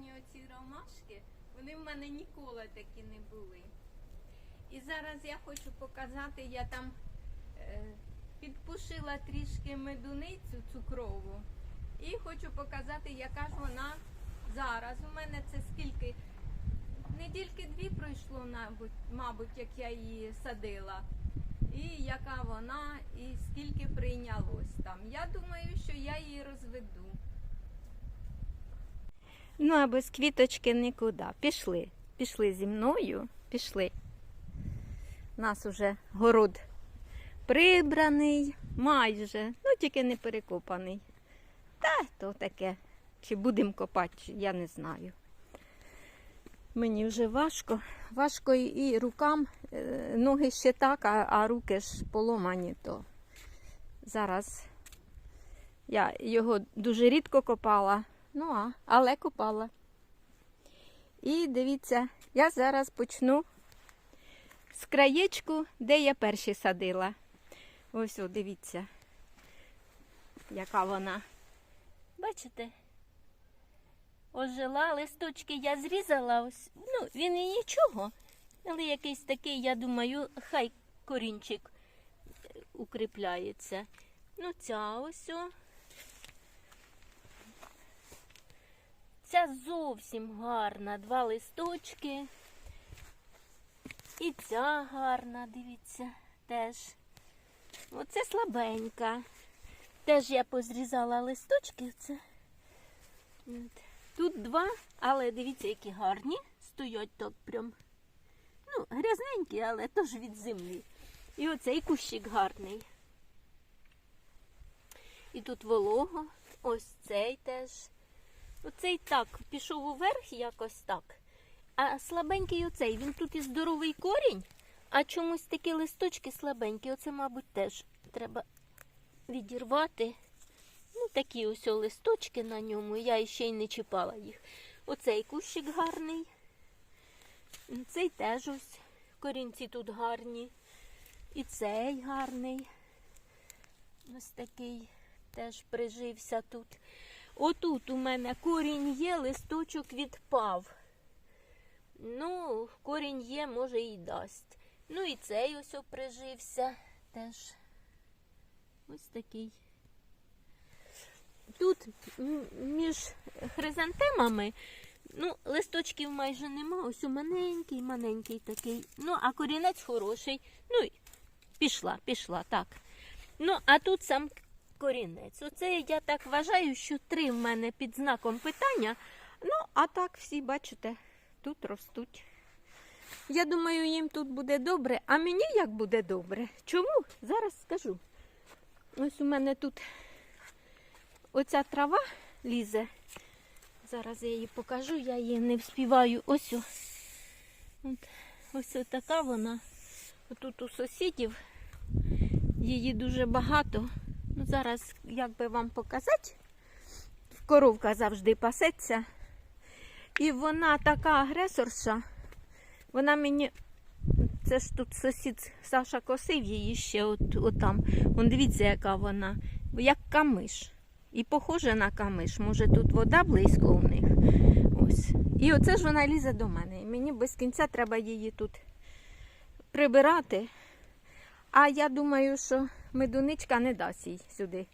оці ромашки, вони в мене ніколи такі не були. І зараз я хочу показати, я там е, підпушила трішки медуницю цукрову. І хочу показати, яка ж вона зараз. У мене це скільки? Недільки дві пройшло, мабуть, як я її садила. І яка вона, і скільки прийнялось там. Я думаю, що я її розведу. Ну, а без квіточки нікуди. Пішли. Пішли зі мною, пішли. У нас уже город прибраний, майже, ну тільки не перекопаний. Та то таке. Чи будемо копати, я не знаю. Мені вже важко. Важко і, рукам, е, ноги ще так, а, а руки ж поломані, то зараз я його дуже рідко копала, ну а, але копала. І дивіться, я зараз почну з краєчку, де я перші садила. Ось, о, дивіться, яка вона. Бачите? Ожила, листочки я зрізала. Ось. Ну, він і нічого. Але якийсь такий, я думаю, хай корінчик укріпляється. Ну, ця ось. О. Ця зовсім гарна. Два листочки. І ця гарна, дивіться, теж. Оце слабенька. Теж я позрізала листочки. Це. Тут два, але дивіться, які гарні. Стоять так прям. Ну, грязненькі, але теж від землі. І оцей кущик гарний. І тут волого, ось цей теж. Оцей так пішов уверх якось так. А слабенький оцей, він тут і здоровий корінь, а чомусь такі листочки слабенькі. Оце, мабуть, теж треба відірвати. Ну, такі ось листочки на ньому, я ще й не чіпала їх. Оцей кущик гарний. Цей теж ось корінці тут гарні. І цей гарний. Ось такий теж прижився тут. Отут у мене корінь є, листочок відпав. Ну, корінь є, може і дасть. Ну і цей ось прижився теж. Ось такий. Тут між хризантемами, ну, листочків майже нема. Ось у маленький, маленький такий. Ну, а корінець хороший. Ну, пішла, пішла, так. Ну, а тут сам корінець. Оце я так вважаю, що три в мене під знаком питання. Ну, а так всі, бачите, тут ростуть. Я думаю, їм тут буде добре. А мені як буде добре? Чому? Зараз скажу. Ось у мене тут оця трава лізе. Зараз я її покажу, я її не вспіваю. Ось. ось така вона. Тут у сусідів її дуже багато. Ну, зараз, як би вам показати, коровка завжди пасеться. І вона така агресорша. Вона мені. Це ж тут сусід Саша косив її ще от, от там. Вон дивіться, яка вона. Як камиш. І похоже на камиш. Може тут вода близько у них. Ось. І оце ж вона лізе до мене. І мені без кінця треба її тут прибирати. А я думаю, що медуничка не дасть їй сюди